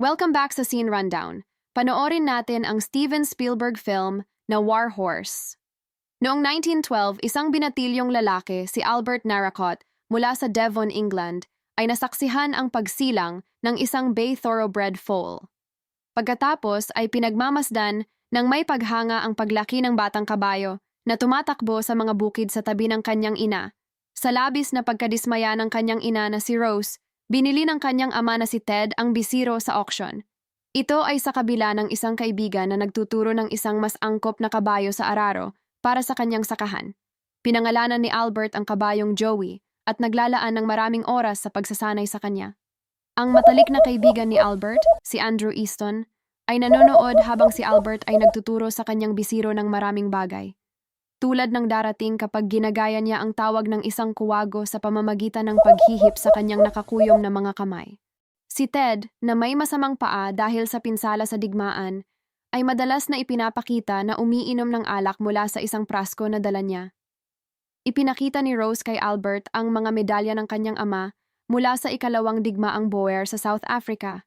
Welcome back sa Scene Rundown. Panoorin natin ang Steven Spielberg film na War Horse. Noong 1912, isang binatilyong lalaki, si Albert Narracott, mula sa Devon, England, ay nasaksihan ang pagsilang ng isang Bay Thoroughbred foal. Pagkatapos ay pinagmamasdan ng may paghanga ang paglaki ng batang kabayo na tumatakbo sa mga bukid sa tabi ng kanyang ina. Sa labis na pagkadismaya ng kanyang ina na si Rose, binili ng kanyang ama na si Ted ang bisiro sa auction. Ito ay sa kabila ng isang kaibigan na nagtuturo ng isang mas angkop na kabayo sa araro para sa kanyang sakahan. Pinangalanan ni Albert ang kabayong Joey at naglalaan ng maraming oras sa pagsasanay sa kanya. Ang matalik na kaibigan ni Albert, si Andrew Easton, ay nanonood habang si Albert ay nagtuturo sa kanyang bisiro ng maraming bagay. Tulad ng darating kapag ginagaya niya ang tawag ng isang kuwago sa pamamagitan ng paghihip sa kanyang nakakuyong na mga kamay. Si Ted, na may masamang paa dahil sa pinsala sa digmaan, ay madalas na ipinapakita na umiinom ng alak mula sa isang prasko na dala niya. Ipinakita ni Rose kay Albert ang mga medalya ng kanyang ama mula sa ikalawang digmaang Boer sa South Africa.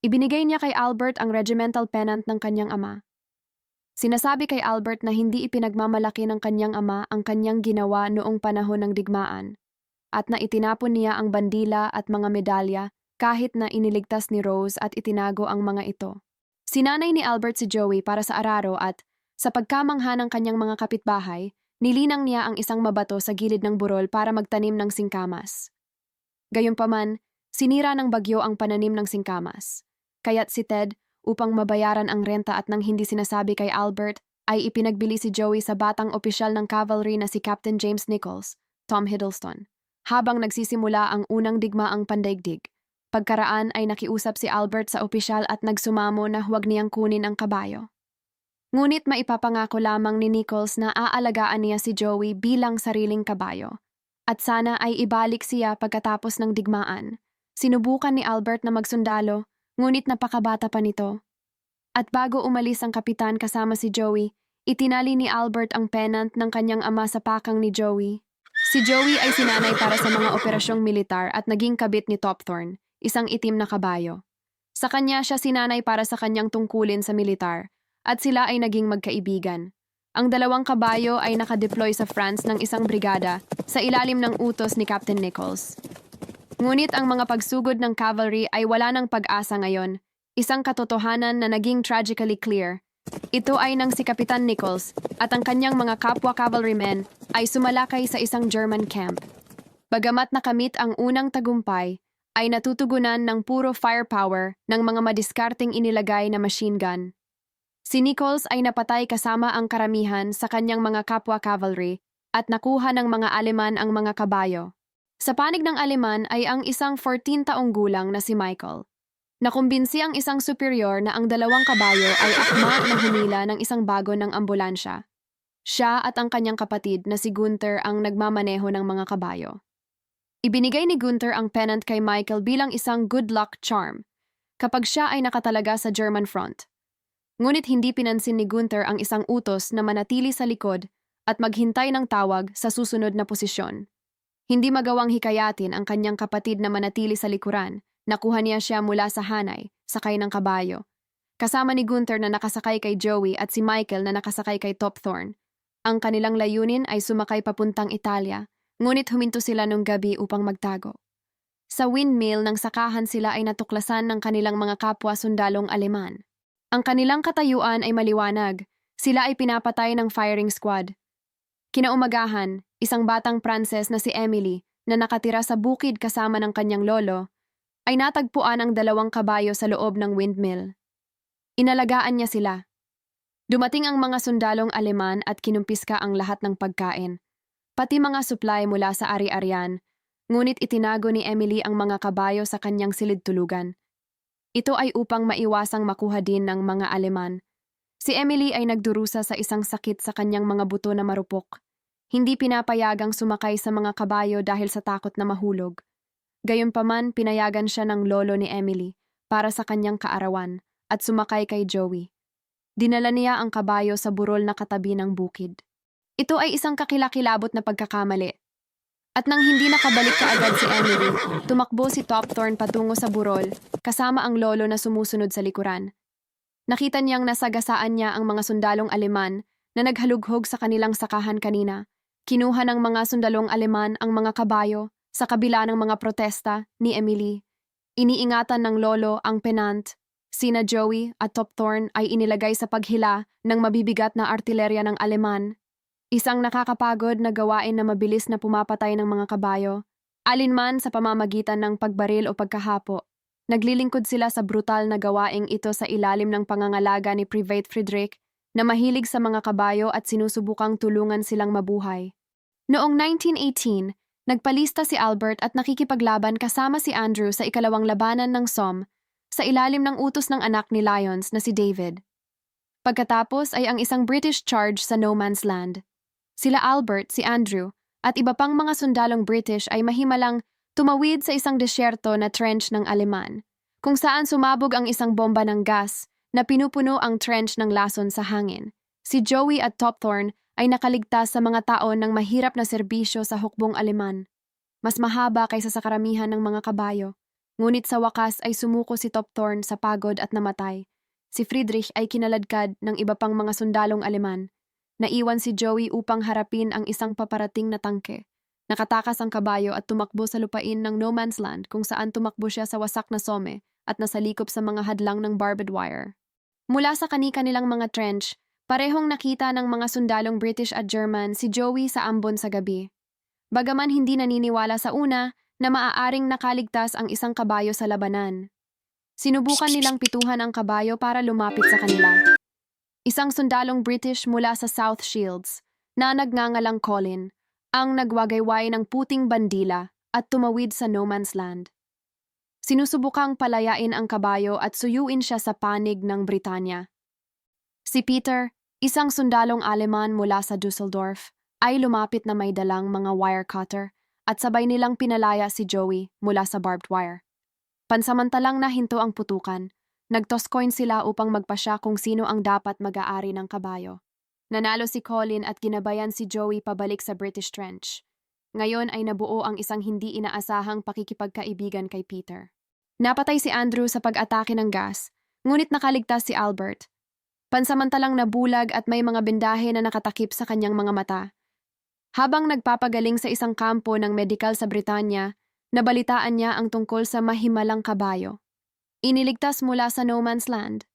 Ibinigay niya kay Albert ang regimental pennant ng kanyang ama. Sinasabi kay Albert na hindi ipinagmamalaki ng kanyang ama ang kanyang ginawa noong panahon ng digmaan, at na itinapon niya ang bandila at mga medalya kahit na iniligtas ni Rose at itinago ang mga ito. Sinanay ni Albert si Joey para sa araro at, sa pagkamangha ng kanyang mga kapitbahay, nilinang niya ang isang mabato sa gilid ng burol para magtanim ng singkamas. Gayunpaman, sinira ng bagyo ang pananim ng singkamas. Kaya't si Ted, upang mabayaran ang renta at nang hindi sinasabi kay Albert, ay ipinagbili si Joey sa batang opisyal ng cavalry na si Captain James Nichols, Tom Hiddleston. Habang nagsisimula ang unang digmaang pandaigdig, pagkaraan ay nakiusap si Albert sa opisyal at nagsumamo na huwag niyang kunin ang kabayo. Ngunit maipapangako lamang ni Nichols na aalagaan niya si Joey bilang sariling kabayo. At sana ay ibalik siya pagkatapos ng digmaan. Sinubukan ni Albert na magsundalo, ngunit napakabata pa nito. At bago umalis ang kapitan kasama si Joey, itinali ni Albert ang pennant ng kanyang ama sa pakang ni Joey. Si Joey ay sinanay para sa mga operasyong militar at naging kabit ni Topthorn, isang itim na kabayo. Sa kanya siya sinanay para sa kanyang tungkulin sa militar, at sila ay naging magkaibigan. Ang dalawang kabayo ay nakadeploy sa France ng isang brigada sa ilalim ng utos ni Captain Nichols. Ngunit ang mga pagsugod ng cavalry ay wala ng pag-asa ngayon, isang katotohanan na naging tragically clear. Ito ay nang si Kapitan Nichols at ang kanyang mga kapwa cavalrymen ay sumalakay sa isang German camp. Bagamat nakamit ang unang tagumpay, ay natutugunan ng puro firepower ng mga madiskarteng inilagay na machine gun. Si Nichols ay napatay kasama ang karamihan sa kanyang mga kapwa cavalry at nakuha ng mga Aleman ang mga kabayo. Sa panig ng Aleman ay ang isang 14 taong gulang na si Michael. Nakumbinsi ang isang superior na ang dalawang kabayo ay akma na humila ng isang bago ng ambulansya. Siya at ang kanyang kapatid na si Gunther ang nagmamaneho ng mga kabayo. Ibinigay ni Gunther ang pennant kay Michael bilang isang good luck charm kapag siya ay nakatalaga sa German front. Ngunit hindi pinansin ni Gunther ang isang utos na manatili sa likod at maghintay ng tawag sa susunod na posisyon. Hindi magawang hikayatin ang kanyang kapatid na manatili sa likuran Nakuha niya siya mula sa hanay, sakay ng kabayo. Kasama ni Gunther na nakasakay kay Joey at si Michael na nakasakay kay Topthorn. Ang kanilang layunin ay sumakay papuntang Italia, ngunit huminto sila nung gabi upang magtago. Sa windmill ng sakahan sila ay natuklasan ng kanilang mga kapwa sundalong Aleman. Ang kanilang katayuan ay maliwanag. Sila ay pinapatay ng firing squad. Kinaumagahan, isang batang Pranses na si Emily na nakatira sa bukid kasama ng kanyang lolo ay natagpuan ang dalawang kabayo sa loob ng windmill. Inalagaan niya sila. Dumating ang mga sundalong Aleman at kinumpiska ang lahat ng pagkain, pati mga supply mula sa ari-arian, ngunit itinago ni Emily ang mga kabayo sa kanyang silid tulugan. Ito ay upang maiwasang makuha din ng mga Aleman. Si Emily ay nagdurusa sa isang sakit sa kanyang mga buto na marupok. Hindi pinapayagang sumakay sa mga kabayo dahil sa takot na mahulog. Gayunpaman, pinayagan siya ng lolo ni Emily para sa kanyang kaarawan at sumakay kay Joey. Dinala niya ang kabayo sa burol na katabi ng bukid. Ito ay isang kakilakilabot na pagkakamali. At nang hindi nakabalik kaagad si Emily, tumakbo si Topthorn patungo sa burol, kasama ang lolo na sumusunod sa likuran. Nakita niyang nasagasaan niya ang mga sundalong Aleman na naghalughog sa kanilang sakahan kanina. Kinuha ng mga sundalong Aleman ang mga kabayo sa kabila ng mga protesta ni Emily. Iniingatan ng lolo ang penant. Sina Joey at Topthorn ay inilagay sa paghila ng mabibigat na artilerya ng Aleman. Isang nakakapagod na gawain na mabilis na pumapatay ng mga kabayo, alinman sa pamamagitan ng pagbaril o pagkahapo. Naglilingkod sila sa brutal na gawaing ito sa ilalim ng pangangalaga ni Private Friedrich na mahilig sa mga kabayo at sinusubukang tulungan silang mabuhay. Noong 1918, nagpalista si Albert at nakikipaglaban kasama si Andrew sa ikalawang labanan ng Somme sa ilalim ng utos ng anak ni Lyons na si David. Pagkatapos ay ang isang British charge sa no man's land. Sila Albert, si Andrew, at iba pang mga sundalong British ay mahimalang tumawid sa isang desyerto na trench ng Aleman, kung saan sumabog ang isang bomba ng gas na pinupuno ang trench ng lason sa hangin. Si Joey at Topthorn ay nakaligtas sa mga taon ng mahirap na serbisyo sa hukbong Aleman. Mas mahaba kaysa sa karamihan ng mga kabayo. Ngunit sa wakas ay sumuko si Topthorn sa pagod at namatay. Si Friedrich ay kinaladkad ng iba pang mga sundalong Aleman. Naiwan si Joey upang harapin ang isang paparating na tangke. Nakatakas ang kabayo at tumakbo sa lupain ng no man's land kung saan tumakbo siya sa wasak na some at nasalikop sa mga hadlang ng barbed wire. Mula sa kani-kanilang mga trench, parehong nakita ng mga sundalong British at German si Joey sa ambon sa gabi. Bagaman hindi naniniwala sa una na maaaring nakaligtas ang isang kabayo sa labanan. Sinubukan nilang pituhan ang kabayo para lumapit sa kanila. Isang sundalong British mula sa South Shields na nagngangalang Colin ang nagwagayway ng puting bandila at tumawid sa no man's land. Sinusubukang palayain ang kabayo at suyuin siya sa panig ng Britanya. Si Peter, isang sundalong Aleman mula sa Dusseldorf, ay lumapit na may dalang mga wire cutter at sabay nilang pinalaya si Joey mula sa barbed wire. Pansamantalang nahinto ang putukan, nagtoss coin sila upang magpasya kung sino ang dapat mag-aari ng kabayo. Nanalo si Colin at ginabayan si Joey pabalik sa British Trench. Ngayon ay nabuo ang isang hindi inaasahang pakikipagkaibigan kay Peter. Napatay si Andrew sa pag-atake ng gas, ngunit nakaligtas si Albert. Pansamantalang nabulag at may mga bendahe na nakatakip sa kanyang mga mata. Habang nagpapagaling sa isang kampo ng medikal sa Britanya, nabalitaan niya ang tungkol sa mahimalang kabayo. Iniligtas mula sa no man's land.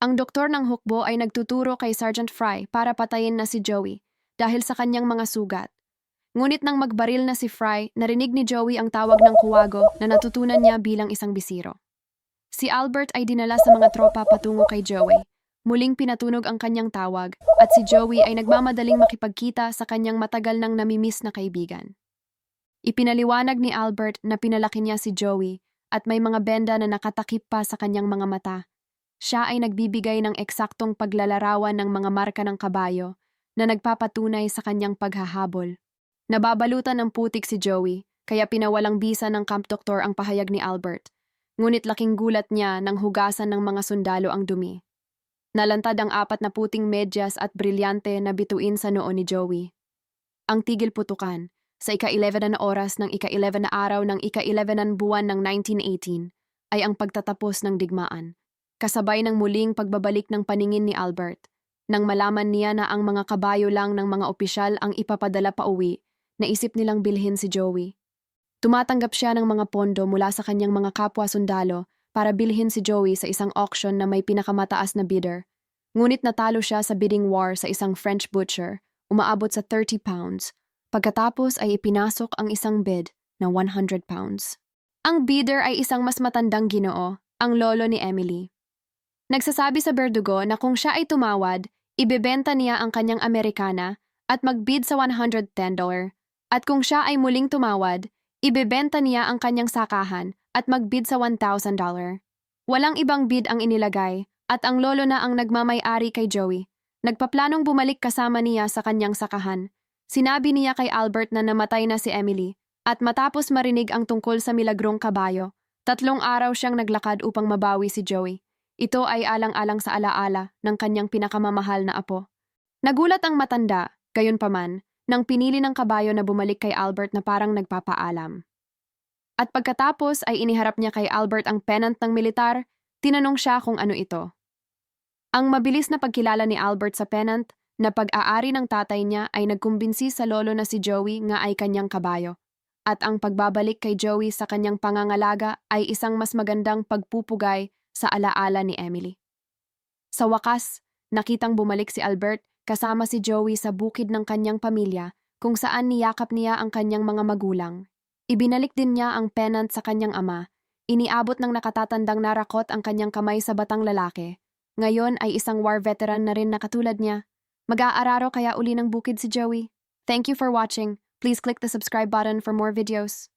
Ang doktor ng hukbo ay nagtuturo kay Sergeant Fry para patayin na si Joey dahil sa kanyang mga sugat. Ngunit nang magbaril na si Fry, narinig ni Joey ang tawag ng kuwago na natutunan niya bilang isang bisiro. Si Albert ay dinala sa mga tropa patungo kay Joey. Muling pinatunog ang kanyang tawag at si Joey ay nagmamadaling makipagkita sa kanyang matagal nang namimiss na kaibigan. Ipinaliwanag ni Albert na pinalaki niya si Joey at may mga benda na nakatakip pa sa kanyang mga mata. Siya ay nagbibigay ng eksaktong paglalarawan ng mga marka ng kabayo na nagpapatunay sa kanyang paghahabol. Nababalutan ng putik si Joey, kaya pinawalang bisa ng camp doktor ang pahayag ni Albert. Ngunit laking gulat niya nang hugasan ng mga sundalo ang dumi. Nalantad ang apat na puting medyas at brilyante na bituin sa noo ni Joey. Ang tigil putukan, sa ika-11 na oras ng ika-11 na araw ng ika-11 na buwan ng 1918, ay ang pagtatapos ng digmaan, kasabay ng muling pagbabalik ng paningin ni Albert. Nang malaman niya na ang mga kabayo lang ng mga opisyal ang ipapadala pa uwi, naisip nilang bilhin si Joey. Tumatanggap siya ng mga pondo mula sa kanyang mga kapwa sundalo para bilhin si Joey sa isang auction na may pinakamataas na bidder. Ngunit natalo siya sa bidding war sa isang French butcher, umaabot sa 30 pounds. Pagkatapos ay ipinasok ang isang bid na 100 pounds. Ang bidder ay isang mas matandang ginoo, ang lolo ni Emily. Nagsasabi sa Berdugo na kung siya ay tumawad, ibebenta niya ang kanyang Amerikana at magbid sa $110 at kung siya ay muling tumawad, ibebenta niya ang kanyang sakahan at magbid sa $1,000. Walang ibang bid ang inilagay at ang lolo na ang nagmamay-ari kay Joey. Nagpaplanong bumalik kasama niya sa kanyang sakahan. Sinabi niya kay Albert na namatay na si Emily at matapos marinig ang tungkol sa milagrong kabayo, tatlong araw siyang naglakad upang mabawi si Joey. Ito ay alang-alang sa alaala ng kanyang pinakamamahal na apo. Nagulat ang matanda, gayon paman, nang pinili ng kabayo na bumalik kay Albert na parang nagpapaalam. At pagkatapos ay iniharap niya kay Albert ang pennant ng militar, tinanong siya kung ano ito. Ang mabilis na pagkilala ni Albert sa pennant na pag-aari ng tatay niya ay nagkumbinsi sa lolo na si Joey nga ay kanyang kabayo. At ang pagbabalik kay Joey sa kanyang pangangalaga ay isang mas magandang pagpupugay sa alaala ni Emily. Sa wakas, nakitang bumalik si Albert kasama si Joey sa bukid ng kanyang pamilya kung saan niyakap niya ang kanyang mga magulang. Ibinalik din niya ang pennant sa kanyang ama. Iniabot ng nakatatandang narakot ang kanyang kamay sa batang lalaki. Ngayon ay isang war veteran na rin na katulad niya. Mag-aararo kaya uli ng bukid si Joey. Thank you for watching. Please click the subscribe button for more videos.